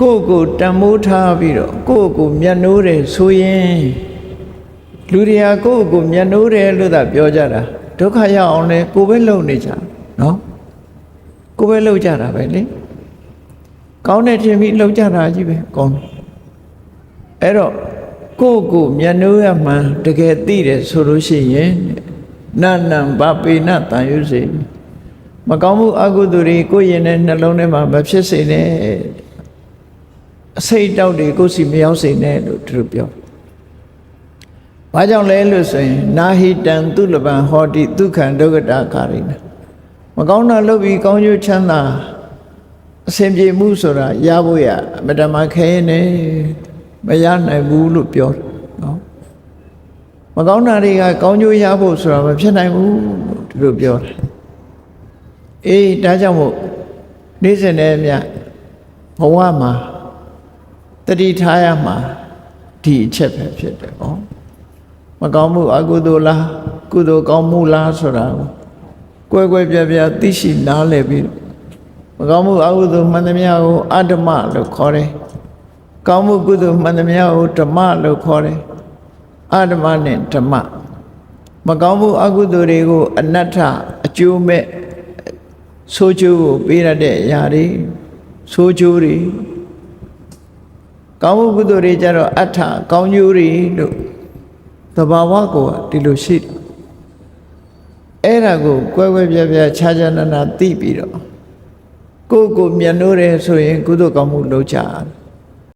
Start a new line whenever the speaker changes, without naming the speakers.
ကိုယ့်ကိုယ်တန်မိုးထားပြီးတော့ကိုယ့်ကိုယ်မျက်နှိုးတယ်ဆိုရင်လူတွေကကိုယ့်ကိုယ်မျက်နှိုးတယ်လို့သာပြောကြတာဒုက္ခရောက်အောင်လဲကိုယ်ပဲလုံနေကြနော်ကိုယ်ပဲလုံကြတာပဲလေကောင်းတဲ့ထင်ပြီးလုံကြတာကြီးပဲကောင်းတယ်အဲ့တော့ကိုယ့်ကိုယ်မျက်နှိုးရမှန်တကယ်သိတယ်ဆိုလို့ရှိရင်နာနံဗပေနတန်ရုစေမကောင်းမှုအကုသိုလ်တွေကိုယ့်ရင်ထဲနှလုံးထဲမှာမဖြစ်စေနဲ့ အစိတ်တောက်တွေကိုယ်စီမရောက်စေနဲ့လို့သူတို့ပြော။ဘာကြောင့်လဲလို့ဆိုရင်နာဟိတံသူလပံဟောတိဒုက္ခံဒုက္ခတာကာရိနာမကောင်းတာလုပ်ပြီးကောင်းကျိုးချမ်းသာအစဉ်ပြေမှုဆိုတာရဖို့ရအမတမခဲနေမရနိုင်ဘူးလို့ပြောတယ်နော်မကောင်းတာတွေကကောင်းကျိုးရဖို့ဆိုတာမဖြစ်နိုင်ဘူးလို့သူတို့ပြောတယ်အေးဒါကြောင့်မို့နေ့စဉ်နဲ့မြဘဝမှာ တတိထားရမှာဒီအချက်ပဲဖြစ်တယ်ဟောမကောင်းမှုအကုသိုလ်လားကုသိုလ်ကောင်းမှုလားဆိုတာကိုကွယ်ကွယ်ပြပြသိရှိနားလည်ပြီးတော့မကောင်းမှုအကုသိုလ်မှန်သမျှကိုအတ္တမလို့ခေါ်တယ်။ကောင်းမှုကုသိုလ်မှန်သမျှကိုဓမ္မလို့ခေါ်တယ်။အတ္တမနဲ့ဓမ္မမကောင်းမှုအကုသိုလ်တွေကိုအနတ္ထအကျိုးမဲ့ဆိုးကျိုးကိုပေးရတဲ့အရာတွေဆိုးကျိုးတွေ ကောင်းမှုကုသိုလ်တွေကြတော့အတ္ထကောင်းကျိုးတွေလို့သဘာဝကိုဒီလိုရှိတယ်အဲ့ဒါကိုကွဲကွဲပြားပြားခြားခြားနာနာသိပြီးတော့ကိုယ့်ကိုမျက်နှိုးတယ်ဆိုရင်ကုသိုလ်ကောင်းမှုလုပ်ကြရတယ်